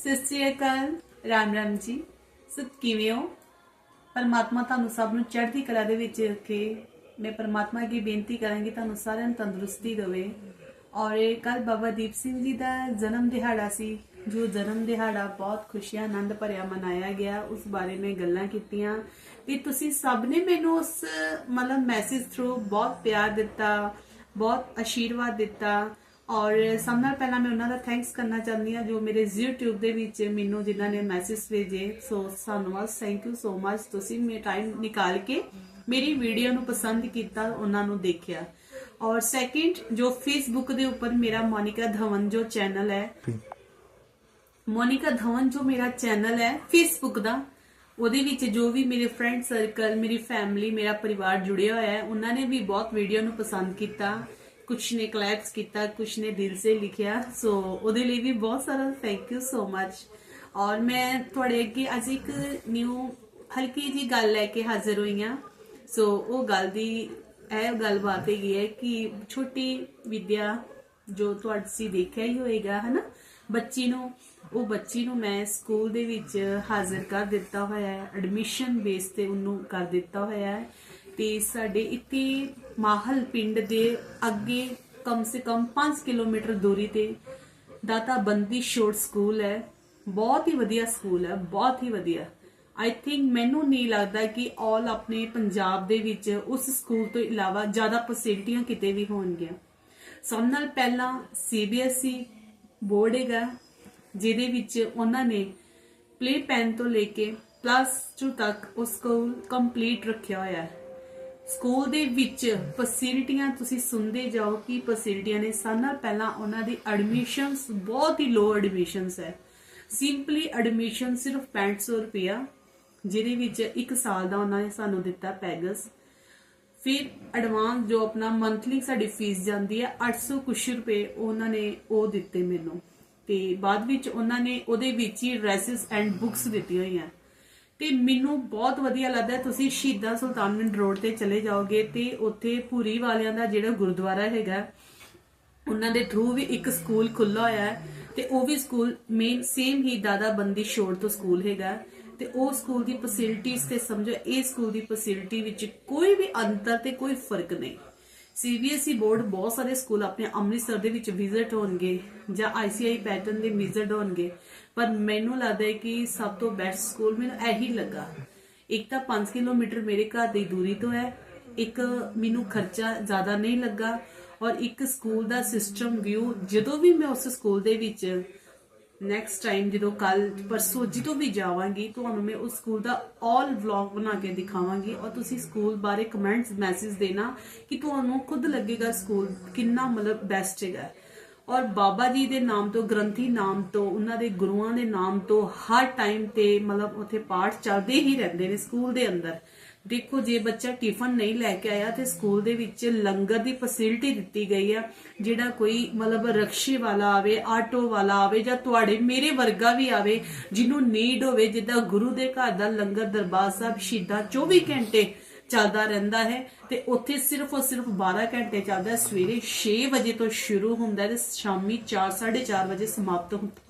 ਸਤਿ ਸ੍ਰੀ ਅਕਾਲ। ਰਾਮ ਰਾਮ ਜੀ। ਸਭ ਕਿਵੇਂ ਹੋ? ਪਰਮਾਤਮਾ ਤੁਹਾਨੂੰ ਸਭ ਨੂੰ ਚੜ੍ਹਦੀ ਕਲਾ ਦੇ ਵਿੱਚ ਰੱਖੇ। ਮੈਂ ਪਰਮਾਤਮਾ ਅੱਗੇ ਬੇਨਤੀ ਕਰਾਂਗੀ ਤੁਹਾਨੂੰ ਸਾਰਿਆਂ ਨੂੰ ਤੰਦਰੁਸਤੀ ਦੇਵੇ। ਔਰ ਕੱਲ ਬਾਬਾ ਦੀਪ ਸਿੰਘ ਜੀ ਦਾ ਜਨਮ ਦਿਹਾੜਾ ਸੀ, ਜੋ ਜਨਮ ਦਿਹਾੜਾ ਬਹੁਤ ਖੁਸ਼ੀਆਂ, ਆਨੰਦ ਭਰਿਆ ਮਨਾਇਆ ਗਿਆ। ਉਸ ਬਾਰੇ ਮੈਂ ਗੱਲਾਂ ਕੀਤੀਆਂ। ਤੇ ਤੁਸੀਂ ਸਭ ਨੇ ਮੈਨੂੰ ਉਸ, ਮਤਲਬ ਮੈਸੇਜ ਥਰੂ ਬਹੁਤ ਪਿਆਰ ਦਿੱਤਾ, ਬਹੁਤ ਆਸ਼ੀਰਵਾਦ ਦਿੱਤਾ। ਔਰ ਸਭ ਨਾਲ ਪਹਿਲਾਂ ਮੈਂ ਉਹਨਾਂ ਦਾ ਥੈਂਕਸ ਕਰਨਾ ਚਾਹੁੰਦੀ ਹਾਂ ਜੋ ਮੇਰੇ YouTube ਦੇ ਵਿੱਚ ਮੈਨੂੰ ਜਿਨ੍ਹਾਂ ਨੇ ਮੈਸੇਜ ਭੇਜੇ। ਸੋ ਧੰਨਵਾਦ ਥੈਂਕ ਯੂ ਸੋ ਮਚ ਤੁਸੀਂ ਮੇ ਟਾਈਮ ਨਿਕਾਲ ਕੇ ਮੇਰੀ ਵੀਡੀਓ ਨੂੰ ਪਸੰਦ ਕੀਤਾ ਉਹਨਾਂ ਨੂੰ ਦੇਖਿਆ। ਔਰ ਸੈਕਿੰਡ ਜੋ ਫੇਸਬੁੱਕ ਦੇ ਉੱਪਰ ਮੇਰਾ ਮੋਨਿਕਾ ਧਵਨ ਜੋ ਚੈਨਲ ਹੈ ਮੋਨਿਕਾ ਧਵਨ ਜੋ ਮੇਰਾ ਚੈਨਲ ਹੈ ਫੇਸਬੁੱਕ ਦਾ ਉਹਦੇ ਵਿੱਚ ਜੋ ਵੀ ਮੇਰੇ ਫਰੈਂਡ ਸਰਕਲ ਮੇਰੀ ਫੈਮਿਲੀ ਮੇਰਾ ਪਰਿਵਾਰ ਜੁੜਿਆ ਹੋਇਆ ਹੈ ਉਹਨਾਂ ਨੇ ਵੀ ਬਹੁਤ ਵੀਡੀਓ ਨੂੰ ਪਸੰਦ ਕੀਤਾ। ਕੁਛ ਨੇ ਕਲੈਪਸ ਕੀਤਾ, ਕੁਛ ਨੇ ਦਿਲ ਸੇ ਲਿਖਿਆ। ਸੋ ਉਹਦੇ ਲਈ ਵੀ ਬਹੁਤ ਸਾਰਾ ਥੈਂਕ ਯੂ ਸੋ ਮਚ ਔਰ ਮੈਂ ਤੁਹਾਡੇ ਅੱਗੇ ਅੱਜ ਇੱਕ ਨਿਊ ਹਲਕੀ ਜੀ ਗੱਲ ਲੈ ਕੇ ਹਾਜ਼ਰ ਹੋਈ ਹਾਂ। ਸੋ ਉਹ ਗੱਲ ਦੀ, ਇਹ ਗੱਲਬਾਤ ਹੈਗੀ ਹੈ ਕਿ ਛੋਟੀ ਵਿਦਿਆ ਜੋ ਤੁਸੀਂ ਦੇਖਿਆ ਹੀ ਹੋਏਗਾ, ਹਨਾ? ਬੱਚੀ ਨੂੰ, ਉਹ ਬੱਚੀ ਨੂੰ ਮੈਂ ਸਕੂਲ ਦੇ ਵਿੱਚ ਹਾਜ਼ਰ ਕਰ ਦਿੱਤਾ ਹੋਇਆ ਹੈ। ਐਡਮਿਸ਼ਨ ਬੇਸ ਤੇ ਉਹਨੂੰ ਕਰ ਦਿੱਤਾ ਹੋਇਆ ਹੈ। ਤੇ ਸਾਡੇ ਇੱਥੇ ਮਾਹਲ ਪਿੰਡ ਦੇ ਅੱਗੇ ਕਮ ਸੇ ਕਮ 5 ਕਿਲੋਮੀਟਰ ਦੂਰੀ ਤੇ ਦਾਤਾ ਬੰਦੀ ਸ਼ੋਰਟ ਸਕੂਲ ਹੈ। ਬਹੁਤ ਹੀ ਵਧੀਆ ਸਕੂਲ ਹੈ, ਬਹੁਤ ਹੀ ਵਧੀਆ। ਆਈ ਥਿੰਕ ਮੈਨੂੰ ਨਹੀਂ ਲੱਗਦਾ ਕਿ ਆਲ ਆਪਣੇ ਪੰਜਾਬ ਦੇ ਵਿੱਚ ਉਸ ਸਕੂਲ ਤੋਂ ਇਲਾਵਾ ਜ਼ਿਆਦਾ ਫੈਸਿਲਿਟੀਆਂ ਕਿਤੇ ਵੀ ਹੋਣਗੀਆਂ। ਸਭ ਨਾਲ ਪਹਿਲਾਂ ਸੀਬੀਐਸਈ ਬੋਰਡ ਹੈਗਾ, ਜਿਹਦੇ ਵਿੱਚ ਉਹਨਾਂ ਨੇ ਪਲੇ ਪੈਨ ਤੋਂ ਲੈ ਕੇ ਪਲੱਸ 2 ਤੱਕ ਉਹ ਸਕੂਲ ਕੰਪਲੀਟ ਰੱਖਿਆ ਹੋਇਆ ਹੈ। ਸਕੂਲ ਦੇ ਵਿੱਚ ਫੈਸਿਲਿਟੀਆਂ ਤੁਸੀਂ ਸੁਣਦੇ ਜਾਓ ਕਿ ਫੈਸਿਲਿਟੀਆਂ ਨੇ ਸਾਲ ਨਾਲ ਪਹਿਲਾਂ ਉਹਨਾਂ ਦੀ ਐਡਮਿਸ਼ਨਸ ਬਹੁਤ ਹੀ ਲੋ ਐਡਮਿਸ਼ਨਸ ਹੈ। ਸਿੰਪਲੀ ਐਡਮਿਸ਼ਨ ਸਿਰਫ 6500 ਰੁਪਇਆ, ਜਿਹਦੇ ਵਿੱਚ ਇੱਕ ਸਾਲ ਦਾ ਉਹਨਾਂ ਨੇ ਸਾਨੂੰ ਦਿੱਤਾ ਪੈਗਸ। ਫਿਰ ਐਡਵਾਂਸ ਜੋ ਆਪਣਾ ਮੰਥਲੀ ਸਾਡੀ ਫੀਸ ਜਾਂਦੀ ਹੈ 800 ਕੁਛ ਰੁਪਏ ਉਹਨਾਂ ਨੇ ਉਹ ਦਿੱਤੇ ਮੈਨੂੰ। ਤੇ ਬਾਅਦ ਵਿੱਚ ਉਹਨਾਂ ਨੇ ਉਹਦੇ ਵਿੱਚ ਹੀ ਡਰੈਸਸ ਐਂਡ ਬੁੱਕਸ ਦਿੱਤੀਆਂ ਹੋਈਆਂ। ਤੇ ਮੈਨੂੰ ਬਹੁਤ ਵਧੀਆ ਲੱਗਦਾ ਤੁਸੀਂ ਸ਼ਹੀਦਾਂ ਸੁਲਤਾਨਵਿੰਡ ਰੋਡ ਤੇ ਚਲੇ ਜਾਓਗੇ ਤੇ ਉੱਥੇ ਪੂਰੀ ਵਾਲਿਆਂ ਦਾ ਜਿਹੜਾ ਗੁਰਦੁਆਰਾ ਹੈਗਾ, ਉਹਨਾਂ ਦੇ ਥਰੂ ਵੀ ਇੱਕ ਸਕੂਲ ਖੁੱਲਾ ਹੋਇਆ ਹੈ ਤੇ ਉਹ ਵੀ ਸਕੂਲ ਮੇਨ ਸੇਮ ਹੀ ਦਾਦਾ ਬੰਦੀ ਸ਼ੋਰ ਤੋਂ ਸਕੂਲ ਹੈਗਾ ਤੇ ਉਹ ਸਕੂਲ ਦੀ ਫੈਸਿਲਿਟੀਆਂ ਤੇ ਸਮਝੋ, ਇਹ ਸਕੂਲ ਦੀ ਫੈਸਿਲਿਟੀ ਵਿੱਚ ਕੋਈ ਵੀ ਅੰਤਰ ਤੇ ਕੋਈ ਫ਼ਰਕ ਨਹੀਂ। ਸੀਬੀਐਸਈ ਬੋਰਡ ਬਹੁਤ ਸਾਰੇ ਸਕੂਲ ਆਪਣੇ ਅੰਮ੍ਰਿਤਸਰ ਦੇ ਵਿੱਚ ਵਿਜ਼ਿਟ ਹੋਣਗੇ ਜਾਂ ਆਈਸੀਆਈ ਪੈਟਰਨ ਦੇ ਵਿਜ਼ਿਟ ਹੋਣਗੇ। ਪਰ ਮੈਨੂੰ ਲੱਗਦਾ ਹੈ ਕਿ ਸਭ ਤੋਂ ਬੈਸਟ ਸਕੂਲ ਮੈਨੂੰ ਇਹੀ ਲੱਗਾ। ਇੱਕ ਤਾਂ 5 ਕਿਲੋਮੀਟਰ ਮੇਰੇ ਘਰ ਦੀ ਦੂਰੀ ਤੋਂ ਹੈ, ਇੱਕ ਮੈਨੂੰ ਖਰਚਾ ਜ਼ਿਆਦਾ ਨਹੀਂ ਲੱਗਾ ਔਰ ਇੱਕ ਸਕੂਲ ਦਾ ਸਿਸਟਮ ਵਿਊ ਜਦੋਂ ਵੀ ਮੈਂ ਉਸ ਸਕੂਲ ਦੇ ਵਿੱਚ ਨੈਕਸਟ ਟਾਈਮ ਜਦੋਂ ਕੱਲ ਪਰਸੋਂ ਜਦੋਂ ਵੀ ਜਾਵਾਂਗੀ, ਤੁਹਾਨੂੰ ਮੈਂ ਉਸ ਸਕੂਲ ਦਾ ਆਲ ਵਲੌਗ ਬਣਾ ਕੇ ਦਿਖਾਵਾਂਗੀ ਔਰ ਤੁਸੀਂ ਸਕੂਲ ਬਾਰੇ ਕਮੈਂਟਸ ਮੈਸੇਜ ਦੇਣਾ ਕਿ ਤੁਹਾਨੂੰ ਖੁਦ ਲੱਗੇਗਾ ਸਕੂਲ ਕਿੰਨਾ ਮਤਲਬ ਬੈਸਟ ਹੈਗਾ। ਔਰ ਬਾਬਾ ਜੀ ਦੇ ਨਾਮ ਤੋਂ, ਗ੍ਰੰਥੀ ਨਾਮ ਤੋਂ, ਉਹਨਾਂ ਦੇ ਗੁਰੂਆਂ ਦੇ ਨਾਮ ਤੋਂ ਹਰ ਟਾਈਮ ਤੇ ਮਤਲਬ ਉੱਥੇ ਪਾਠ ਚੱਲਦੇ ਹੀ ਰਹਿੰਦੇ ਨੇ ਸਕੂਲ ਦੇ ਅੰਦਰ। ਦੇਖੋ, ਜੇ ਬੱਚਾ ਟਿਫਨ ਨਹੀਂ ਲੈ ਕੇ ਆਇਆ ਤੇ ਸਕੂਲ ਦੇ ਵਿੱਚ ਲੰਗਰ ਦੀ ਫੈਸਿਲਿਟੀ ਦਿੱਤੀ ਗਈ ਆ, ਜਿਹੜਾ ਕੋਈ ਮਤਲਬ ਰਕਸ਼ੇ ਵਾਲਾ ਆਵੇ, ਆਟੋ ਵਾਲਾ ਆਵੇ ਜਾਂ ਤੁਹਾਡੇ ਮੇਰੇ ਵਰਗਾ ਵੀ ਆਵੇ, ਜਿਹਨੂੰ ਨੀਡ ਹੋਵੇ, ਜਿੱਦਾਂ ਗੁਰੂ ਦੇ ਘਰ ਦਾ ਲੰਗਰ ਦਰਬਾਰ ਸਾਹਿਬ ਸ਼ਹੀਦਾਂ 24 ਘੰਟੇ ਚੱਲਦਾ ਰਹਿੰਦਾ ਹੈ ਤੇ ਉੱਥੇ ਸਿਰਫ ਔਰ ਸਿਰਫ 12 ਘੰਟੇ ਚੱਲਦਾ ਹੈ। ਸਵੇਰੇ 6 ਵਜੇ ਤੋਂ ਸ਼ੁਰੂ ਹੁੰਦਾ ਹੈ ਤੇ ਸ਼ਾਮੀ 4 4:30 ਵਜੇ ਸਮਾਪਤ ਹੁੰਦਾ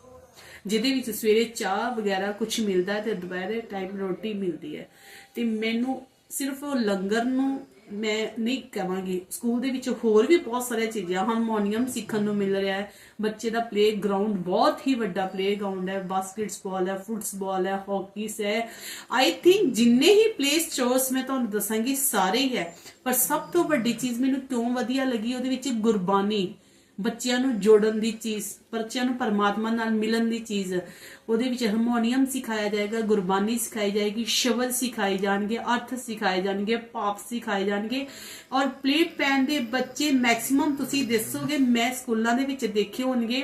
ਜਿਹਦੇ ਵਿੱਚ ਸਵੇਰੇ ਚਾਹ ਵਗੈਰਾ ਕੁਝ ਮਿਲਦਾ ਤੇ ਦੁਪਹਿਰੇ ਟਾਈਮ ਰੋਟੀ ਮਿਲਦੀ ਹੈ। ਤੇ ਮੈਨੂੰ ਸਿਰਫ ਉਹ ਲੰਗਰ ਨੂੰ ਮੈਂ ਨਹੀਂ ਕਹਾਂਗੀ ਸਕੂਲ ਦੇ ਵਿੱਚ ਹੋਰ ਵੀ ਬਹੁਤ ਸਾਰੀਆਂ ਚੀਜ਼ਾਂ ਹਾਰਮੋਨੀਅਮ ਸਿੱਖਣ ਨੂੰ ਮਿਲ ਰਿਹਾ ਹੈ। ਬੱਚੇ ਦਾ ਪਲੇ ਗਰਾਊਂਡ ਬਹੁਤ ਹੀ ਵੱਡਾ ਪਲੇ ਗਰਾਊਂਡ ਹੈ। ਬਾਸਕਟਬਾਲ ਹੈ ਫੁੱਟਬਾਲ ਹੈ ਹਾਕੀਸ ਹੈ। ਆਈ ਥਿੰਕ ਜਿੰਨੇ ਹੀ ਪਲੇ ਸਟੋਰਸ ਮੈਂ ਤੁਹਾਨੂੰ ਦੱਸਾਂਗੀ, ਸਾਰੇ ਹੀ ਹੈ। ਪਰ ਸਭ ਤੋਂ ਵੱਡੀ ਚੀਜ਼ ਮੈਨੂੰ ਕਿਉਂ ਵਧੀਆ ਲੱਗੀ, ਉਹਦੇ ਵਿੱਚ ਗੁਰਬਾਣੀ। ਬੱਚਿਆਂ ਨੂੰ ਜੋੜਨ ਦੀ ਚੀਜ਼, ਬੱਚਿਆਂ ਨੂੰ ਪਰਮਾਤਮਾ ਨਾਲ ਮਿਲਣ ਦੀ ਚੀਜ਼। ਉਹਦੇ ਵਿੱਚ ਹਾਰਮੋਨੀਅਮ ਸਿਖਾਇਆ ਜਾਏਗਾ, ਗੁਰਬਾਣੀ ਸਿਖਾਈ ਜਾਏਗੀ, ਸ਼ਬਦ ਸਿਖਾਏ ਜਾਣਗੇ, ਅਰਥ ਸਿਖਾਏ ਜਾਣਗੇ, ਪਾਪ ਸਿਖਾਏ ਜਾਣਗੇ। ਔਰ ਪਲੇ ਪੈਨ ਦੇ ਬੱਚੇ ਮੈਕਸਿਮਮ ਤੁਸੀਂ ਦੱਸੋਗੇ, ਮੈਂ ਸਕੂਲਾਂ ਦੇ ਵਿੱਚ ਦੇਖੇ ਹੋਣਗੇ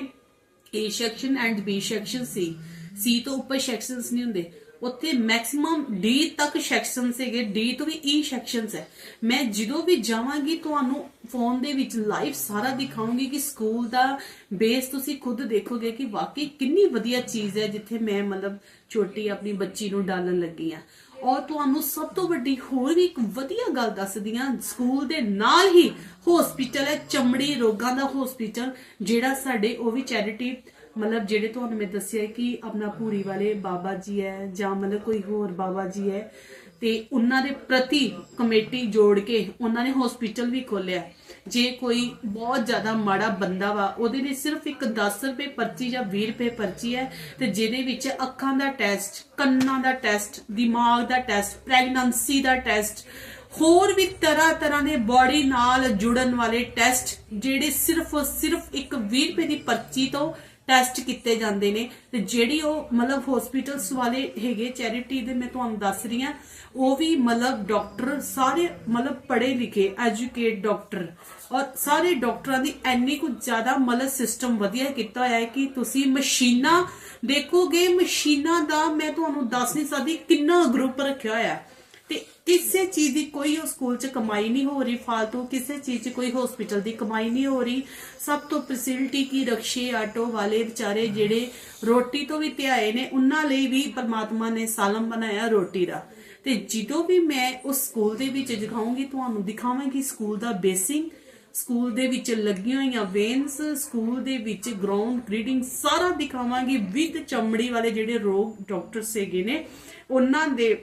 A section and B section C C ਤੋਂ ਉੱਪਰ ਸੈਕਸ਼ਨਸ ਨਹੀਂ ਹੁੰਦੇ। ਉੱਥੇ ਮੈਕਸਿਮਮ ਡੀ ਤੱਕ ਸੈਕਸ਼ਨਸ ਹੈਗੇ ਡੀ ਤੋਂ ਵੀ e ਈ ਸੈਕਸ਼ਨਸ ਹੈ। ਮੈਂ ਜਦੋਂ ਵੀ ਜਾਵਾਂਗੀ ਤੁਹਾਨੂੰ ਫੋਨ ਦੇ ਵਿੱਚ ਲਾਈਵ ਸਾਰਾ ਦਿਖਾਉਂਗੀ ਕਿ ਸਕੂਲ ਦਾ ਬੇਸ ਤੁਸੀਂ ਖੁਦ ਦੇਖੋਗੇ ਕਿ ਵਾਕਈ ਕਿੰਨੀ ਵਧੀਆ ਚੀਜ਼ ਹੈ ਜਿੱਥੇ ਮੈਂ ਮਤਲਬ ਛੋਟੀ ਆਪਣੀ ਬੱਚੀ ਨੂੰ ਡਾਲਣ ਲੱਗੀ ਆ ਔਰ ਤੁਹਾਨੂੰ ਸਭ ਤੋਂ ਵੱਡੀ ਹੋਰ ਵੀ ਇੱਕ ਵਧੀਆ ਗੱਲ ਦੱਸਦੀ ਆ ਸਕੂਲ ਦੇ ਨਾਲ ਹੀ ਹਸਪੀਟਲ ਹੈ, ਚਮੜੀ ਰੋਗਾਂ ਦਾ ਹਸਪੀਟਲ ਜਿਹੜਾ ਸਾਡੇ ਉਹ ਵੀ ਚੈਰਿਟੀ ਮਤਲਬ ਜਿਹੜੇ ਤੁਹਾਨੂੰ ਮੈਂ ਦੱਸਿਆ ਕਿ ਆਪਣਾ ਪੂਰੀ ਵਾਲੇ ਬਾਬਾ ਜੀ ਹੈ ਜਾਂ ਮਤਲਬ ਕੋਈ ਹੋਰ ਬਾਬਾ ਜੀ ਹੈ ਤੇ ਉਹਨਾਂ ਦੇ ਪ੍ਰਤੀ ਕਮੇਟੀ ਜੋੜ ਕੇ ਉਹਨਾਂ ਨੇ ਹਸਪੀਟਲ ਵੀ ਖੋਲਿਆ ਜੇ ਕੋਈ ਬਹੁਤ ਜ਼ਿਆਦਾ ਮਾੜਾ ਬੰਦਾ ਵਾ, ਉਹਦੇ ਲਈ ਸਿਰਫ ਇੱਕ 10 ਰੁਪਏ ਪਰਚੀ ਜਾਂ 20 ਰੁਪਏ ਪਰਚੀ ਹੈ ਤੇ ਜਿਹਦੇ ਵਿੱਚ ਅੱਖਾਂ ਦਾ ਟੈਸਟ ਕੰਨਾਂ ਦਾ ਟੈਸਟ ਦਿਮਾਗ ਦਾ ਟੈਸਟ ਪ੍ਰੈਗਨੈਂਸੀ ਦਾ ਟੈਸਟ ਹੋਰ ਵੀ ਤਰ੍ਹਾਂ ਤਰ੍ਹਾਂ ਦੇ ਬਾਡੀ ਨਾਲ ਜੁੜਨ ਵਾਲੇ ਟੈਸਟ ਜਿਹੜੇ ਸਿਰਫ ਸਿਰਫ ਇੱਕ 20 ਰੁਪਏ ਦੀ ਪਰਚੀ ਤੋਂ ਟੈਸਟ ਕੀਤੇ ਜਾਂਦੇ ਨੇ ਤੇ ਜਿਹੜੀ ਉਹ ਮਤਲਬ ਹਸਪੀਟਲਸ ਵਾਲੇ ਹੈਗੇ ਚੈਰਿਟੀ ਦੇ ਮੈਂ ਤੁਹਾਨੂੰ ਦੱਸ ਰਹੀ ਹਾਂ, ਉਹ ਵੀ ਮਤਲਬ ਡਾਕਟਰ ਸਾਰੇ ਮਤਲਬ ਪੜ੍ਹੇ ਲਿਖੇ ਐਜੂਕੇਟ ਡਾਕਟਰ ਔਰ ਸਾਰੇ ਡਾਕਟਰਾਂ ਦੀ ਐਨੀ ਕੁ ਜ਼ਿਆਦਾ ਮਤਲਬ ਸਿਸਟਮ ਵਧੀਆ ਕੀਤਾ ਹੋਇਆ ਹੈ ਕਿ ਤੁਸੀਂ ਮਸ਼ੀਨਾਂ ਦੇਖੋਗੇ, ਮਸ਼ੀਨਾਂ ਦਾ ਮੈਂ ਤੁਹਾਨੂੰ ਦੱਸ ਨਹੀਂ ਸਕਦੀ ਕਿੰਨਾ ਗਰੁੱਪ ਰੱਖਿਆ ਹੋਇਆ ਹੈ। ਕਿਸੇ ਚੀਜ਼ ਦੀ ਕੋਈ ਉਹ ਸਕੂਲ 'ਚ ਕਮਾਈ ਨਹੀਂ ਹੋ ਰਹੀ ਫालतू ਕਿਸੇ ਚੀਜ਼ 'ਚ ਕੋਈ ਹਸਪੀਟਲ ਦੀ ਕਮਾਈ ਨਹੀਂ ਹੋ ਰਹੀ। ਸਭ ਤੋਂ ਫੈਸਿਲਿਟੀ ਕੀ ਰਕਸ਼ੇ ਆਟੋ ਵਾਲੇ ਵਿਚਾਰੇ ਜਿਹੜੇ ਰੋਟੀ ਤੋਂ ਵੀ ਧਿਆਏ ਨੇ, ਉਹਨਾਂ ਲਈ ਵੀ ਪਰਮਾਤਮਾ ਨੇ ਸਾਲਮ ਬਣਾਇਆ ਰੋਟੀ ਦਾ। ਤੇ ਜਦੋਂ ਵੀ ਮੈਂ ਉਸ ਸਕੂਲ ਦੇ ਵਿੱਚ ਦਿਖਾਉਂਗੀ, ਤੁਹਾਨੂੰ ਦਿਖਾਵਾਂਗੀ ਸਕੂਲ ਦਾ ਬੇਸਿੰਗ, ਸਕੂਲ ਦੇ ਵਿੱਚ ਲੱਗੀਆਂ ਹੋਈਆਂ ਵੇਨਸ ਸਕੂਲ ਦੇ ਵਿੱਚ ਗਰਾਊਂਡ ਗ੍ਰੀਡਿੰਗ ਸਾਰਾ ਦਿਖਾਵਾਂਗੀ। ਵਿਦ ਚਮੜੀ ਵਾਲੇ ਜਿਹੜੇ ਰੋਗ ਡਾਕਟਰ ਹੈਗੇ ਨੇ, ਉਹਨਾਂ ਦੇ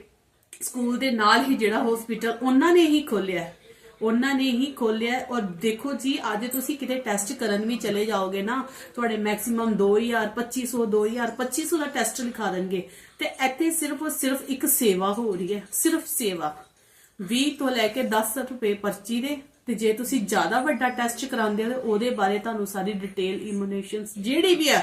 ਸਕੂਲ ਦੇ ਨਾਲ ਹੀ ਜਿਹੜਾ ਹਸਪੀਟਲ ਉਹਨਾਂ ਨੇ ਹੀ ਖੋਲਿਆ ਹੈ। ਉਹਨਾਂ ਨੇ ਹੀ ਖੋਲਿਆ ਔਰ ਦੇਖੋ ਜੀ, ਅੱਜ ਤੁਸੀਂ ਕਿਤੇ ਟੈਸਟ ਕਰਨ ਵੀ ਚਲੇ ਜਾਓਗੇ ਨਾ, ਤੁਹਾਡੇ ਮੈਕਸਿਮਮ 2000 2500 2000 2500 ਦਾ ਟੈਸਟ ਲਿਖਾ ਦੇਣਗੇ ਤੇ ਇੱਥੇ ਸਿਰਫ ਔਰ ਸਿਰਫ ਇੱਕ ਸੇਵਾ ਹੋ ਰਹੀ ਹੈ, ਸਿਰਫ ਸੇਵਾ 20 ਤੋਂ ਲੈ ਕੇ 10 ਰੁਪਏ ਪਰਚੀ ਦੇ, ਤੇ ਜੇ ਤੁਸੀਂ ਜ਼ਿਆਦਾ ਵੱਡਾ ਟੈਸਟ ਕਰਾਉਂਦੇ ਹੋ, ਉਹਦੇ ਬਾਰੇ ਤੁਹਾਨੂੰ ਸਾਰੀ ਡਿਟੇਲ ਇਮੂਨੇਸ਼ਨਸ ਜਿਹੜੀ ਵੀ ਹੈ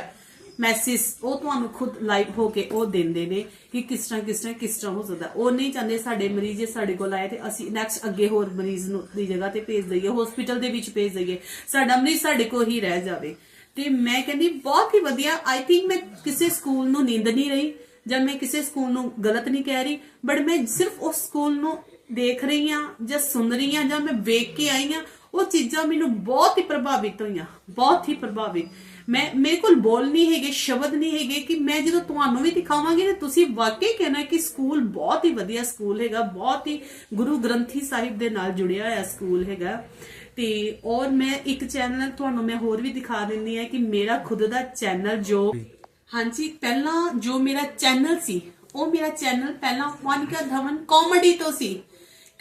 ਮੈਸੇਜ, ਉਹ ਤੁਹਾਨੂੰ ਖੁਦ ਲਾਈਵ ਹੋ ਕੇ ਉਹ ਦਿੰਦੇ ਨੇ ਕਿ ਕਿਸ ਤਰ੍ਹਾਂ ਕਿਸ ਤਰ੍ਹਾਂ ਕਿਸ ਤਰ੍ਹਾਂ ਹੋ ਸਕਦਾ। ਉਹ ਨਹੀਂ ਚਾਹੁੰਦੇ ਸਾਡੇ ਮਰੀਜ਼ ਸਾਡੇ ਕੋਲ ਆਏ ਤੇ ਅਸੀਂ ਨੈਕਸਟ ਅੱਗੇ ਹੋਰ ਮਰੀਜ਼ ਨੂੰ ਦੀ ਜਗ੍ਹਾ ਤੇ ਭੇਜ ਦਈਏ ਹਸਪੀਟਲ ਦੇ ਵਿੱਚ ਭੇਜ ਦਈਏ। ਸਾਡਾ ਮਰੀਜ਼ ਸਾਡੇ ਕੋਲ ਹੀ ਰਹਿ ਜਾਵੇ। ਤੇ ਮੈਂ ਕਹਿੰਦੀ ਬਹੁਤ ਹੀ ਵਧੀਆ ਆਈ ਥਿੰਕ ਮੈਂ ਕਿਸੇ ਸਕੂਲ ਨੂੰ ਨਿੰਦ ਨਹੀਂ ਰਹੀ ਜਾਂ ਮੈਂ ਕਿਸੇ ਸਕੂਲ ਨੂੰ ਗਲਤ ਨਹੀਂ ਕਹਿ ਰਹੀ ਬਟ ਮੈਂ ਸਿਰਫ ਉਸ ਸਕੂਲ ਨੂੰ ਦੇਖ ਰਹੀ ਹਾਂ ਜਾਂ ਸੁਣ ਰਹੀ ਹਾਂ ਜਾਂ ਮੈਂ ਵੇਖ ਕੇ ਆਈ ਹਾਂ, ਉਹ ਚੀਜ਼ਾਂ ਮੈਨੂੰ ਬਹੁਤ ਹੀ ਪ੍ਰਭਾਵਿਤ ਹੋਈਆਂ, ਬਹੁਤ ਹੀ ਪ੍ਰਭਾਵਿਤ। ਮੈਂ, ਮੇਰੇ ਕੋਲ ਬੋਲ ਨਹੀਂ ਹੈਗੇ, ਸ਼ਬਦ ਨਹੀਂ ਹੈਗੇ ਕਿ ਮੈਂ ਜਦੋਂ ਤੁਹਾਨੂੰ ਵੀ ਦਿਖਾਵਾਂਗੀ ਤੇ ਤੁਸੀਂ ਵਾਕਈ ਕਹਿਣਾ ਕਿ ਸਕੂਲ ਬਹੁਤ ਹੀ ਵਧੀਆ ਸਕੂਲ ਹੈਗਾ, ਬਹੁਤ ਹੀ ਗੁਰੂ ਗ੍ਰੰਥੀ ਸਾਹਿਬ ਦੇ ਨਾਲ ਜੁੜਿਆ ਹੋਇਆ ਸਕੂਲ ਹੈਗਾ। ਤੇ ਔਰ ਮੈਂ ਇੱਕ ਚੈਨਲ ਤੁਹਾਨੂੰ ਮੈਂ ਹੋਰ ਵੀ ਦਿਖਾ ਦਿੰਦੀ ਹਾਂ ਕਿ ਮੇਰਾ ਖੁਦ ਦਾ ਚੈਨਲ ਜੋ ਹਾਂਜੀ, ਪਹਿਲਾਂ ਜੋ ਮੇਰਾ ਚੈਨਲ ਸੀ, ਉਹ ਮੇਰਾ ਚੈਨਲ ਪਹਿਲਾਂ ਮੋਨਿਕਾ ਧਵਨ ਕਾਮੇਡੀ ਤੋਂ ਸੀ।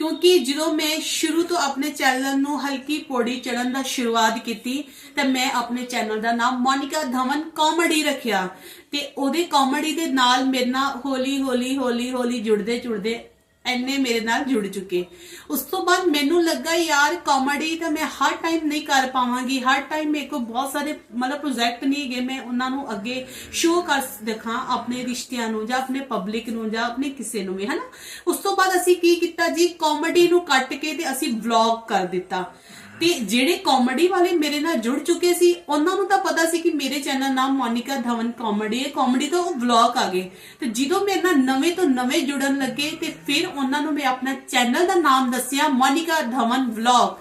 ਕਿਉਂਕਿ ਜਦੋਂ ਮੈਂ ਸ਼ੁਰੂ ਤੋਂ ਆਪਣੇ ਚੈਨਲ ਨੂੰ ਹਲਕੀ ਪੌੜੀ ਚੜਨ ਦਾ ਸ਼ੁਰੂਆਤ ਕੀਤੀ, ਤਾਂ ਮੈਂ ਆਪਣੇ ਚੈਨਲ ਦਾ ਨਾਮ ਮੋਨਿਕਾ ਧਵਨ ਕਾਮੇਡੀ ਰੱਖਿਆ। ਤੇ ਉਹਦੇ ਕਾਮੇਡੀ ਦੇ ਨਾਲ ਮੇਰੇ ਨਾਲ ਹੌਲੀ ਹੌਲੀ ਹੌਲੀ ਹੌਲੀ ਜੁੜਦੇ ਜੁੜਦੇ ਐਨੇ ਮੇਰੇ ਨਾਲ ਜੁੜ ਚੁੱਕੇ। ਉਸ ਤੋਂ ਬਾਅਦ ਮੈਨੂੰ ਲੱਗਾ, ਯਾਰ ਕਾਮੇਡੀ ਤਾਂ ਮੈਂ ਹਰ ਟਾਈਮ ਨਹੀਂ ਕਰ ਪਾਵਾਂਗੀ। ਹਰ ਟਾਈਮ ਮੇਰੇ ਕੋਲ ਬਹੁਤ ਸਾਰੇ, ਮਤਲਬ ਪ੍ਰੋਜੈਕਟ ਨਹੀਂ ਹੈਗੇ। ਮੈਂ ਉਹਨਾਂ ਨੂੰ ਅੱਗੇ ਸ਼ੋਅ ਕਰ ਦਿਖਾਂ ਆਪਣੇ ਰਿਸ਼ਤਿਆਂ ਨੂੰ ਜਾਂ ਆਪਣੇ ਪਬਲਿਕ ਨੂੰ ਜਾਂ ਆਪਣੇ ਕਿਸੇ ਨੂੰ ਵੀ, ਹਨਾ? ਉਸ ਤੋਂ ਬਾਅਦ ਅਸੀਂ ਕੀ ਕੀਤਾ ਜੀ? ਕਾਮੇਡੀ ਨੂੰ ਕੱਟ ਕੇ ਤੇ ਅਸੀਂ ਵਲੌਗ ਕਰ ਦਿੱਤਾ। ਤੇ ਜਿਹੜੇ ਕਾਮੇਡੀ ਵਾਲੇ ਮੇਰੇ ਨਾਲ ਜੁੜ ਚੁੱਕੇ ਸੀ, ਉਹਨਾਂ ਨੂੰ ਤਾਂ ਪਤਾ ਸੀ ਕਿ ਮੇਰੇ ਚੈਨਲ ਨਾਮ ਮੋਨਿਕਾ ਧਵਨ ਕਾਮੇਡੀ ਹੈ। ਕਾਮੇਡੀ ਤੋਂ ਉਹ ਵਲੌਗ ਆ ਗਏ। ਤੇ ਜਦੋਂ ਮੇਰੇ ਨਾਲ ਨਵੇਂ ਤੋਂ ਨਵੇਂ ਜੁੜਨ ਲੱਗੇ ਤੇ ਫਿਰ ਉਹਨਾਂ ਨੂੰ ਮੈਂ ਆਪਣਾ ਚੈਨਲ ਦਾ ਨਾਮ ਦੱਸਿਆ, ਮੋਨਿਕਾ ਧਵਨ ਵਲੌਗ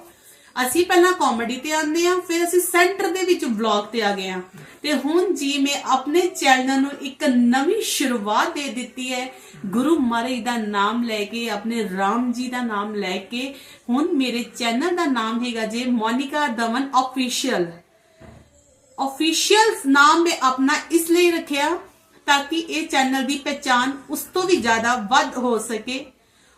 ਅਸੀਂ ਪਹਿਲਾਂ ਕਾਮੇਡੀ ਤੇ ਆਉਂਦੇ ਆ ਫਿਰ ਅਸੀਂ ਸੈਂਟਰ ਦੇ ਵਿੱਚ ਵਲੌਗ ਤੇ ਆ ਗਏ ਆ ਤੇ ਹੁਣ ਜੀ ਮੈਂ ਆਪਣੇ ਚੈਨਲ ਨੂੰ ਇੱਕ ਨਵੀਂ ਸ਼ੁਰੂਆਤ ਦੇ ਦਿੱਤੀ ਹੈ, ਗੁਰੂ ਮਹਾਰਾਜ ਦਾ ਨਾਮ ਲੈ ਕੇ, ਆਪਣੇ ਰਾਮ ਜੀ ਦਾ ਨਾਮ ਲੈ ਕੇ, ਹੁਣ ਮੇਰੇ ਚੈਨਲ ਦਾ ਨਾਮ ਹੈਗਾ ਜੇ ਮੋਨਿਕਾ ਦਮਨ ਅਫੀਸ਼ੀਅਲ ਅਫੀਸ਼ੀਅਲ ਨਾਮ ਮੈਂ ਆਪਣਾ ਇਸ ਲਈ ਰੱਖਿਆ ਤਾਂ ਕਿ ਇਹ ਚੈਨਲ ਦੀ ਪਛਾਣ ਉਸ ਤੋਂ ਵੀ ਜ਼ਿਆਦਾ ਵੱਧ ਹੋ ਸਕੇ।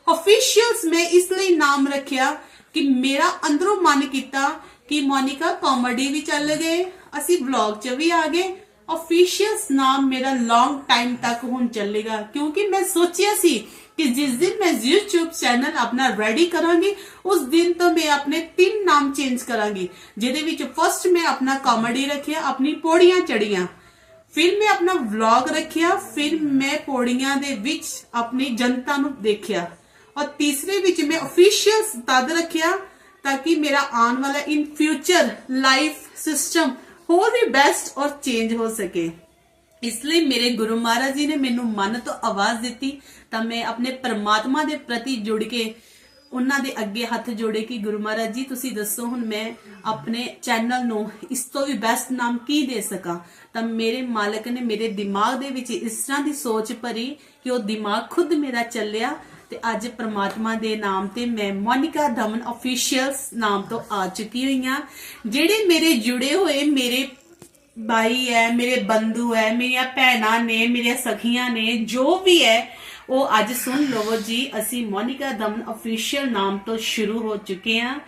ਅਫੀਸ਼ੀਅਲਸ ਮੈਂ ਇਸ ਲਈ ਨਾਮ ਰੱਖਿਆ ਕਿ ਮੇਰਾ ਅੰਦਰੋਂ ਮਨ ਕੀਤਾ ਕਿ ਮੋਨਿਕਾ ਕਾਮੇਡੀ ਵੀ ਚੱਲ ਗਏ, ਅਸੀਂ ਵਲੌਗ 'ਚ ਵੀ ਆ ਗਏ। ਅਫੀਸ਼ੀਅਲਸ ਨਾਮ ਮੇਰਾ ਲੌਂਗ ਟਾਈਮ ਤੱਕ ਹੁਣ ਚੱਲੇਗਾ, ਕਿਉਂਕਿ ਮੈਂ ਸੋਚਿਆ ਸੀ ਕਿ ਜਿਸ ਦਿਨ ਮੈਂ YouTube ਚੈਨਲ ਆਪਣਾ ਰੈਡੀ ਕਰਾਂਗੀ, ਉਸ ਦਿਨ ਤੋਂ ਮੈਂ ਆਪਣੇ ਤਿੰਨ ਨਾਮ ਚੇਂਜ ਕਰਾਂਗੀ, ਜਿਹਦੇ ਵਿੱਚ ਫਸਟ ਮੈਂ ਆਪਣਾ ਕਾਮੇਡੀ ਰੱਖਿਆ, ਆਪਣੀ ਪੌੜੀਆਂ ਚੜੀਆਂ ਫਿਰ ਮੈਂ ਆਪਣਾ ਵਲੌਗ ਰੱਖਿਆ, ਫਿਰ ਮੈਂ ਪੌੜੀਆਂ ਦੇ ਵਿੱਚ ਆਪਣੀ ਜਨਤਾ ਨੂੰ ਦੇਖਿਆ। ਔਰ ਤੀਸਰੇ ਵਿੱਚ ਮੈਂ ਅਫੀਸ਼ੀਅਲ ਤਦ ਰੱਖਿਆ ਤਾਂ ਕਿ ਮੇਰਾ ਆਉਣ ਵਾਲਾ ਇਨ ਫਿਊਚਰ ਲਾਈਫ ਸਿਸਟਮ ਹੋਰ ਵੀ ਬੈਸਟ ਔਰ ਚੇਂਜ ਹੋ ਸਕੇ। ਇਸ ਲਈ ਮੇਰੇ ਗੁਰੂ ਮਹਾਰਾਜ ਜੀ ਨੇ ਮੈਨੂੰ ਮਨ ਤੋਂ ਆਵਾਜ਼ ਦਿੱਤੀ ਤਾਂ ਮੈਂ ਆਪਣੇ ਪਰਮਾਤਮਾ ਦੇ ਪ੍ਰਤੀ ਜੁੜ ਕੇ ਉਹਨਾਂ ਦੇ ਅੱਗੇ ਹੱਥ ਜੋੜੇ ਕਿ ਗੁਰੂ ਮਹਾਰਾਜ ਜੀ, ਤੁਸੀਂ ਦੱਸੋ ਹੁਣ ਮੈਂ ਆਪਣੇ ਚੈਨਲ ਨੂੰ ਇਸ ਤੋਂ ਵੀ ਬੈਸਟ ਨਾਮ ਕੀ ਦੇ ਸਕਾਂ? ਤਾਂ ਮੇਰੇ ਮਾਲਕ ਨੇ ਮੇਰੇ ਦਿਮਾਗ ਦੇ ਵਿੱਚ ਇਸ ਤਰ੍ਹਾਂ ਦੀ ਸੋਚ ਭਰੀ ਕਿ ਉਹ ਦਿਮਾਗ ਖੁਦ ਮੇਰਾ ਚੱਲਿਆ ਤੇ ਅੱਜ ਪ੍ਰਮਾਤਮਾ ਦੇ ਨਾਮ ਤੇ ਮੈਂ ਮੋਨਿਕਾ ਦਮਨ ਅਫੀਸ਼ੀਅਲਸ ਨਾਮ ਤੋਂ ਆ ਚੁੱਕੀ ਹੋਈ ਜਿਹੜੇ ਮੇਰੇ ਜੁੜੇ ਹੋਏ ਮੇਰੇ ਬਾਈ ਹੈ, ਮੇਰੇ ਬੰਧੂ ਹੈ, ਮੇਰੀਆਂ ਭੈਣਾਂ ਨੇ, ਮੇਰੀਆਂ ਸਖੀਆਂ ਨੇ, ਜੋ ਵੀ ਹੈ, ਉਹ ਅੱਜ ਸੁਣ ਲਵੋ ਜੀ, ਅਸੀਂ ਮੋਨਿਕਾ ਦਮਨ ਅਫੀਸ਼ੀਅਲ ਨਾਮ ਤੋਂ ਸ਼ੁਰੂ ਹੋ ਚੁੱਕੇ ਹਾਂ।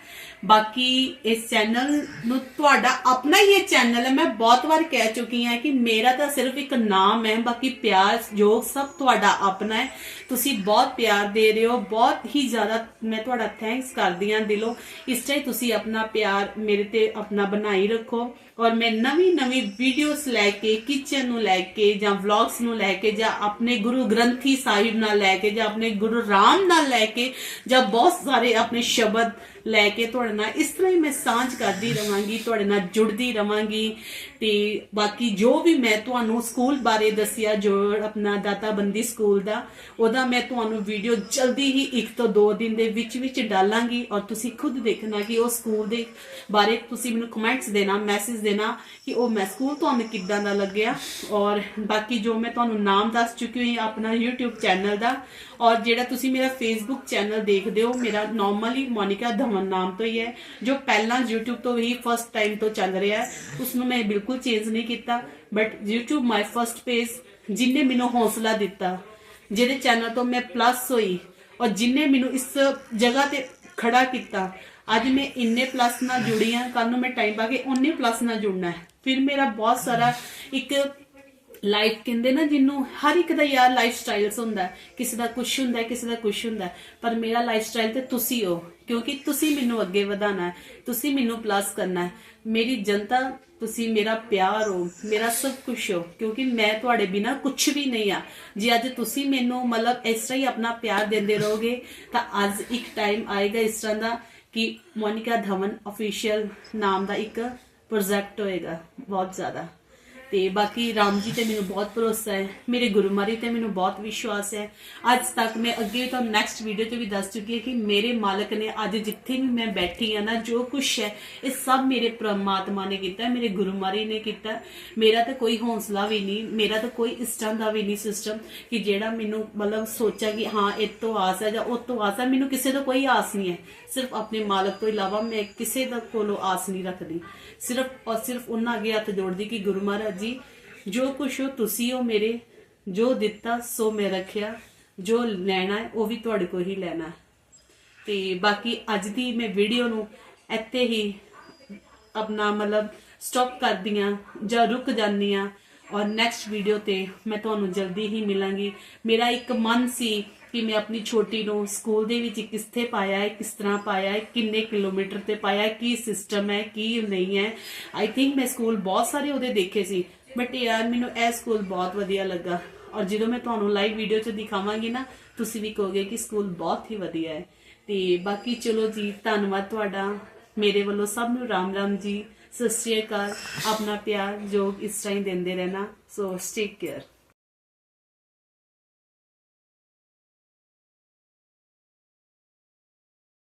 ਬਾਕੀ ਇਸ ਚੈਨਲ ਨੂੰ ਤੁਹਾਡਾ ਆਪਣਾ ਹੀ ਇਹ ਚੈਨਲ ਹੈ। ਮੈਂ ਬਹੁਤ ਵਾਰ ਕਹਿ ਚੁੱਕੀ ਹਾਂ ਕਿ ਮੇਰਾ ਤਾਂ ਸਿਰਫ ਇੱਕ ਨਾਮ ਹੈ, ਬਾਕੀ ਪਿਆਰ ਜੋ ਸਭ ਤੁਹਾਡਾ ਆਪਣਾ ਹੈ। ਤੁਸੀਂ ਬਹੁਤ ਪਿਆਰ ਦੇ ਰਹੇ ਹੋ, ਬਹੁਤ ਹੀ ਜ਼ਿਆਦਾ ਮੈਂ ਤੁਹਾਡਾ ਥੈਂਕਸ ਕਰਦੀ ਹਾਂ ਦਿਲੋਂ। ਇਸ ਤਰ੍ਹਾਂ ਤੁਸੀਂ ਆਪਣਾ ਪਿਆਰ ਮੇਰੇ ਤੇ ਆਪਣਾ ਬਣਾਈ ਰੱਖੋ ਔਰ ਮੈਂ ਨਵੀਂ ਨਵੀਂ ਵੀਡੀਓਜ਼ ਲੈ ਕੇ ਕਿਚਨ ਨੂੰ ਲੈ ਕੇ ਜਾਂ ਵਲੌਗਸ ਨੂੰ ਲੈ ਕੇ ਜਾਂ ਆਪਣੇ ਗੁਰੂ ਗ੍ਰੰਥੀ ਸਾਹਿਬ ਨਾਲ ਲੈ ਕੇ ਜਾਂ ਆਪਣੇ ਗੁਰੂ ਰਾਮ ਨਾਲ ਲੈ ਕੇ ਜਾਂ ਬਹੁਤ ਸਾਰੇ ਆਪਣੇ ਸ਼ਬਦ ਲੈ ਕੇ ਤੁਹਾਡੇ ਨਾਲ ਇਸ ਤਰ੍ਹਾਂ ਹੀ ਮੈਂ ਸਾਂਝ ਕਰਦੀ ਰਵਾਂਗੀ, ਤੁਹਾਡੇ ਨਾਲ ਜੁੜਦੀ ਰਵਾਂਗੀ। ਤੇ ਬਾਕੀ ਜੋ ਵੀ ਮੈਂ ਤੁਹਾਨੂੰ ਸਕੂਲ ਬਾਰੇ ਦੱਸਿਆ, ਜੋ ਆਪਣਾ ਦਾਤਾਬੰਦੀ ਸਕੂਲ ਦਾ, ਉਹਦਾ ਮੈਂ ਤੁਹਾਨੂੰ ਵੀਡੀਓ ਜਲਦੀ ਹੀ ਇੱਕ ਤੋਂ ਦੋ ਦਿਨ ਦੇ ਵਿੱਚ ਵਿੱਚ ਡਾਲਾਂਗੀ ਔਰ ਤੁਸੀਂ ਖੁਦ ਦੇਖਣਾ ਕਿ ਉਹ ਸਕੂਲ ਦੇ ਬਾਰੇ ਤੁਸੀਂ ਮੈਨੂੰ ਕਮੈਂਟਸ ਦੇਣਾ ਮੈਸੇਜ ਦੇਣਾ ਕਿ ਉਹ ਮੈਂ ਸਕੂਲ ਤੁਹਾਨੂੰ ਕਿੱਦਾਂ ਦਾ ਲੱਗਿਆ। ਔਰ ਬਾਕੀ ਜੋ ਮੈਂ ਤੁਹਾਨੂੰ ਨਾਮ ਦੱਸ ਚੁੱਕੀ ਹਾਂ, ਆਪਣਾ YouTube ਚੈਨਲ ਦਾ। ਔਰ ਜਿਹੜਾ ਤੁਸੀਂ ਮੇਰਾ Facebook ਚੈਨਲ ਦੇਖਦੇ ਹੋ, ਮੇਰਾ ਨਾਰਮਲੀ ਮੋਨਿਕਾ ਧਵਨ ਨਾਮ ਤੋਂ ਹੀ ਹੈ, ਜੋ ਪਹਿਲਾਂ YouTube ਤੋਂ ਹੀ ਫਸਟ ਟਾਈਮ ਤੋਂ ਚੱਲ ਰਿਹਾ ਹੈ ਉਸ ਨੂੰ ਮੈਂ ਬਿਲਕੁਲ ਚੇਂਜ ਨਹੀਂ ਕੀਤਾ but YouTube my first page ਜਿਨੇ ਮੈਨੂੰ ਹੌਸਲਾ ਦਿੱਤਾ, ਜਿਹਦੇ ਚੈਨਲ ਤੋਂ ਮੈਂ ਪਲੱਸ ਹੋਈ ਔਰ ਜਿਨੇ ਮੈਨੂੰ ਇਸ ਜਗ੍ਹਾ ਤੇ ਖੜਾ ਕੀਤਾ, ਅੱਜ ਮੈਂ ਇੰਨੇ ਪਲੱਸ ਨਾਲ ਜੁੜੀ ਹਾਂ ਕੱਲ ਨੂੰ ਮੈਂ ਟਾਈਮ ਪਾ ਕੇ ਉਹਨੇ ਪਲੱਸ ਨਾਲ ਜੁੜਨਾ ਹੈ। ਫਿਰ ਮੇਰਾ ਬਹੁਤ ਸਾਰਾ ਇੱਕ ਲਾਈਫ ਕਹਿੰਦੇ ਨਾ ਜਿਹਨੂੰ ਹਰ ਇੱਕ ਦਾ ਯਾਰ ਲਾਈਫ ਸਟਾਈਲਸ ਹੁੰਦਾ ਕਿਸੇ ਦਾ ਕੁਝ ਹੁੰਦਾ ਕਿਸੇ ਦਾ ਕੁਝ ਹੁੰਦਾ ਪਰ ਮੇਰਾ ਲਾਈਫ ਸਟਾਈਲ ਤੇ ਤੁਸੀਂ ਹੋ, ਕਿਉਂਕਿ ਤੁਸੀਂ ਮੈਨੂੰ ਅੱਗੇ ਵਧਾਣਾ ਹੈ, ਤੁਸੀਂ ਮੈਨੂੰ ਪਲੱਸ ਕਰਨਾ ਹੈ। ਮੇਰੀ ਜਨਤਾ ਤੁਸੀਂ ਮੇਰਾ ਪਿਆਰ ਹੋ, ਮੇਰਾ ਸਭ ਕੁਝ ਹੋ, ਕਿਉਂਕਿ ਮੈਂ ਤੁਹਾਡੇ ਬਿਨਾ ਕੁਝ ਵੀ ਨਹੀਂ ਆ। ਜੇ ਅੱਜ ਤੁਸੀਂ ਮੈਨੂੰ ਮਤਲਬ ਇਸ ਤਰ੍ਹਾਂ ਹੀ ਆਪਣਾ ਪਿਆਰ ਦਿੰਦੇ ਰਹੋਗੇ, ਤਾਂ ਅੱਜ ਇੱਕ ਟਾਈਮ ਆਏਗਾ ਇਸ ਤਰ੍ਹਾਂ ਦਾ ਕਿ ਮੋਨਿਕਾ ਧਵਨ ਅਫੀਸ਼ੀਅਲ ਨਾਮ ਦਾ ਇੱਕ ਪ੍ਰੋਜੈਕਟ ਹੋਏਗਾ, ਬਹੁਤ ਜ਼ਿਆਦਾ। ਤੇ ਬਾਕੀ ਰਾਮ ਜੀ ਤੇ ਮੈਨੂੰ ਬਹੁਤ ਭਰੋਸਾ ਹੈ, ਮੇਰੇ ਗੁਰੂ ਮਾਰੀ ਤੇ ਮੈਨੂੰ ਬਹੁਤ ਵਿਸ਼ਵਾਸ ਹੈ। ਅੱਜ ਤੱਕ ਮੈਂ ਅੱਗੇ ਤੁਹਾਨੂੰ ਨੈਕਸਟ ਵੀਡੀਓ 'ਚ ਵੀ ਦੱਸ ਚੁੱਕੀ ਹਾਂ ਕਿ ਮੇਰੇ ਮਾਲਕ ਨੇ ਅੱਜ ਜਿੱਥੇ ਵੀ ਮੈਂ ਬੈਠੀ ਹਾਂ ਨਾ, ਜੋ ਕੁਝ ਹੈ, ਇਹ ਸਭ ਮੇਰੇ ਪ੍ਰਮਾਤਮਾ ਨੇ ਕੀਤਾ, ਮੇਰੇ ਗੁਰੂ ਮਾਰੀ ਨੇ ਕੀਤਾ। ਮੇਰਾ ਤਾਂ ਕੋਈ ਹੌਸਲਾ ਵੀ ਨਹੀਂ, ਮੇਰਾ ਤਾਂ ਕੋਈ ਇਸ ਤਰ੍ਹਾਂ ਦਾ ਵੀ ਨਹੀਂ ਸਿਸਟਮ ਕਿ ਜਿਹੜਾ ਮੈਨੂੰ ਮਤਲਬ ਸੋਚਿਆ ਕਿ ਹਾਂ, ਇਹ ਤੋਂ ਆਸ ਹੈ ਜਾਂ ਉਹ ਤੋਂ ਆਸ ਹੈ। ਮੈਨੂੰ ਕਿਸੇ ਤੋਂ ਕੋਈ ਆਸ ਨਹੀਂ ਹੈ। ਸਿਰਫ ਆਪਣੇ ਮਾਲਕ ਤੋਂ ਇਲਾਵਾ ਮੈਂ ਕਿਸੇ ਦਾ ਕੋਲੋਂ ਆਸ ਨਹੀਂ ਰੱਖਦੀ। ਸਿਰਫ ਔਰ ਸਿਰਫ ਉਹਨਾਂ ਅੱਗੇ ਹੱਥ ਜੋੜਦੀ ਕਿ ਗੁਰੂ ਮਹਾਰਾਜ ਜੀ, ਜੋ ਕੁਛ ਹੋ ਤੁਸੀਂ ਹੋ ਮੇਰੇ, ਜੋ ਦਿੱਤਾ, ਸੋ ਮੈਂ ਰੱਖਿਆ, ਜੋ ਲੈਣਾ ਹੈ, ਉਹ ਵੀ ਤੁਹਾਡੇ ਕੋਲ ਹੀ ਲੈਣਾ ਹੈ। ਤੇ ਬਾਕੀ ਅੱਜ ਦੀ ਮੈਂ ਵੀਡੀਓ ਨੂੰ ਇੱਥੇ ਹੀ ਆਪਣਾ ਮਤਲਬ ਸਟਾਪ ਕਰਦੀ ਹਾਂ ਜਾਂ ਰੁਕ ਜਾਂਦੀ ਆ ਔਰ ਨੈਕਸਟ ਵੀਡੀਓ ਤੇ ਮੈਂ ਤੁਹਾਨੂੰ ਜਲਦੀ ਹੀ ਮਿਲਾਂਗੀ। ਮੇਰਾ ਇੱਕ ਮਨ ਸੀ ਕਿ ਮੈਂ ਆਪਣੀ ਛੋਟੀ ਨੂੰ ਸਕੂਲ ਦੇ ਵਿੱਚ ਕਿੱਥੇ ਪਾਇਆ ਹੈ, ਕਿਸ ਤਰ੍ਹਾਂ ਪਾਇਆ ਹੈ, ਕਿੰਨੇ ਕਿਲੋਮੀਟਰ ਤੇ ਪਾਇਆ ਹੈ, ਕੀ ਸਿਸਟਮ ਹੈ, ਕੀ ਨਹੀਂ ਹੈ। ਆਈ ਥਿੰਕ ਮੈਂ ਸਕੂਲ ਬਹੁਤ ਸਾਰੇ ਉਹਦੇ ਦੇਖੇ ਸੀ। ਬਟ ਯਾਰ, ਮੈਨੂੰ ਇਹ ਸਕੂਲ ਬਹੁਤ ਵਧੀਆ ਲੱਗਾ। ਔਰ ਜਦੋਂ ਮੈਂ ਤੁਹਾਨੂੰ ਲਾਈਵ ਵੀਡੀਓ 'ਚ ਦਿਖਾਵਾਂਗੀ ਨਾ, ਤੁਸੀਂ ਵੀ ਕਹੋਗੇ ਕਿ ਸਕੂਲ ਬਹੁਤ ਹੀ ਵਧੀਆ ਹੈ। ਤੇ ਬਾਕੀ ਚਲੋ ਜੀ, ਧੰਨਵਾਦ ਤੁਹਾਡਾ। ਮੇਰੇ ਵੱਲੋਂ ਸਭ ਨੂੰ ਰਾਮ ਰਾਮ ਜੀ। ਸਤਿ ਸ਼੍ਰੀ ਅਕਾਲ। ਆਪਣਾ ਪਿਆਰ ਜੋ ਇਸ ਤਰ੍ਹਾਂ ਹੀ ਦਿੰਦੇ ਰਹਿਣਾ। ਸੋ ਟੇਕ ਕੇਅਰ